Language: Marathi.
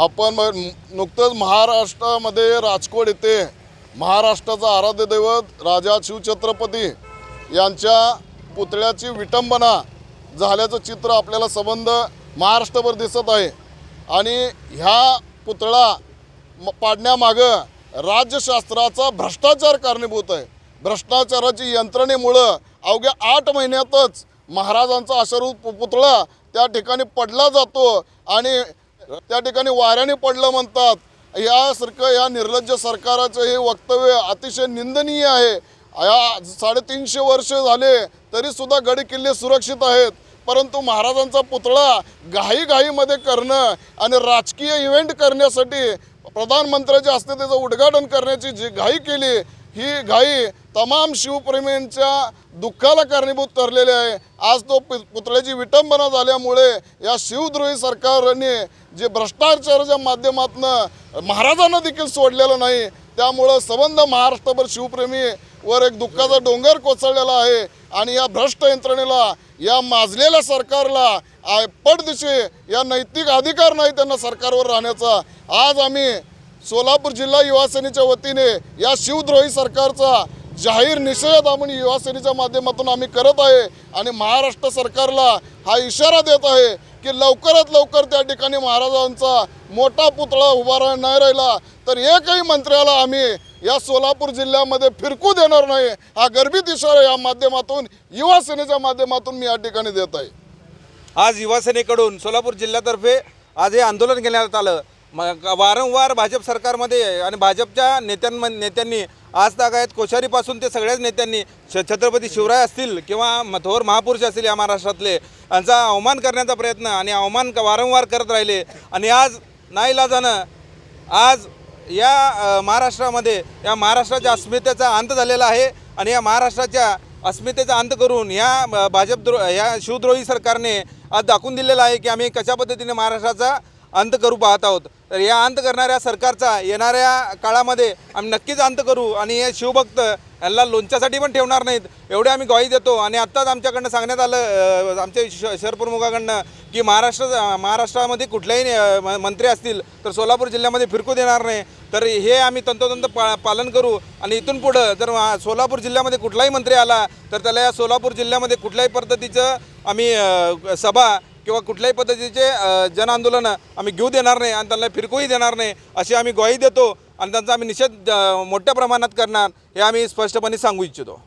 आपण नुकतंच महाराष्ट्रामध्ये राजकोट येथे महाराष्ट्राचा आराध्य दैवत राजा शिवछत्रपती यांच्या पुतळ्याची विटंबना झाल्याचं चित्र आपल्याला संबंध महाराष्ट्रभर दिसत आहे. आणि ह्या पुतळा म- पाडण्यामागं राज्यशास्त्राचा भ्रष्टाचार कारणीभूत आहे. भ्रष्टाचाराची यंत्रणेमुळं अवघ्या आठ महिन्यातच महाराजांचा अश्वरूप पु- पुतळा त्या ठिकाणी पडला जातो आणि त्या ठिकाणी वाऱ्याने पडलं म्हणतात. यासारखं या निर्लज्ज सरकाराचं हे वक्तव्य अतिशय निंदनीय आहे. या साडेतीनशे वर्ष झाले तरीसुद्धा गडी किल्ले सुरक्षित आहेत. परंतु महाराजांचा पुतळा घाईघाईमध्ये करणं आणि राजकीय इव्हेंट करण्यासाठी प्रधानमंत्र्याच्या हस्ते त्याचं उद्घाटन करण्याची जी घाई केली ही घाई तमाम शिवप्रेमींच्या दुःखाला कारणीभूत ठरलेले आहे. आज तो पुतळ्याची विटंबना झाल्यामुळे या शिवद्रोही सरकारने जे भ्रष्टाचाराच्या माध्यमातून महाराजांना देखील सोडलेलं नाही त्यामुळं संबंध महाराष्ट्रभर शिवप्रेमी वर एक दुःखाचा डोंगर कोसळलेला आहे आणि या भ्रष्ट यंत्रणेला या माजलेल्या सरकारला आ- पटदिशी या नैतिक अधिकार नाही त्यांना सरकारवर राहण्याचा आज आम्ही सोलापूर जिल्हा युवा सेनेच्या वतीने या शिवद्रोही सरकारचा जाहीर निषेध आम्ही युवासेनेच्या माध्यमातून आम्ही करत आहे आणि महाराष्ट्र सरकारला हा इशारा देत आहे की लवकरात लवकर त्या ठिकाणी महाराजांचा मोठा पुतळा उभा राह नाही राहिला तर एकही मंत्र्याला आम्ही या सोलापूर जिल्ह्यामध्ये फिरकू देणार नाही. हा गर्भित इशारा या माध्यमातून युवा सेनेच्या माध्यमातून मी या ठिकाणी देत आहे. आज युवासेनेकडून सोलापूर जिल्ह्यातर्फे आज हे आंदोलन घेण्यात आलं. मग वारंवार भाजप सरकारमध्ये आणि भाजपच्या नेत्यांम नेत्यांनी आज तागायत कोश्यारीपासून ते सगळ्याच नेत्यांनी छ छत्रपती शिवराय असतील किंवा म- थोर महापुरुष असतील या महाराष्ट्रातले यांचा अवमान करण्याचा प्रयत्न आणि अवमान वारंवार करत राहिले. आणि आज नाईलाजानं आज या महाराष्ट्रामध्ये या महाराष्ट्राच्या अस्मितेचा अंत झालेला आहे. आणि या महाराष्ट्राच्या अस्मितेचा अंत करून या भाजपद्रो भाजप द्रो या शिवद्रोही सरकारने आज दाखवून दिलेलं आहे की आम्ही कशा पद्धतीने महाराष्ट्राचा अंत करू पाहत आहोत. तर या अंत करणाऱ्या सरकारचा येणाऱ्या काळामध्ये आम्ही नक्कीच अंत करू आणि हे शिवभक्त यांना लोणच्यासाठी पण ठेवणार नाहीत. एवढे आम्ही ग्वाही देतो आणि आत्ताच आमच्याकडनं सांगण्यात आलं आमच्या श शहरप्रमुखाकडनं की महाराष्ट्र महाराष्ट्रामध्ये कुठल्याही म- मंत्री असतील तर सोलापूर जिल्ह्यामध्ये फिरकू देणार नाही. तर हे आम्ही तंतोतंत पा पालन करू आणि इथून पुढं जर सोलापूर जिल्ह्यामध्ये कुठलाही मंत्री आला तर त्याला या सोलापूर जिल्ह्यामध्ये कुठल्याही पद्धतीचं आम्ही सभा किंवा कुठल्याही पद्धतीचे जन जनआंदोलनं आम्ही घेऊ देणार नाही आणि त्यांना फिरकूही देणार नाही अशी आम्ही ग्वाही देतो आणि त्यांचा आम्ही निषेध मोठ्या प्रमाणात करणार हे आम्ही स्पष्टपणे सांगू इच्छितो.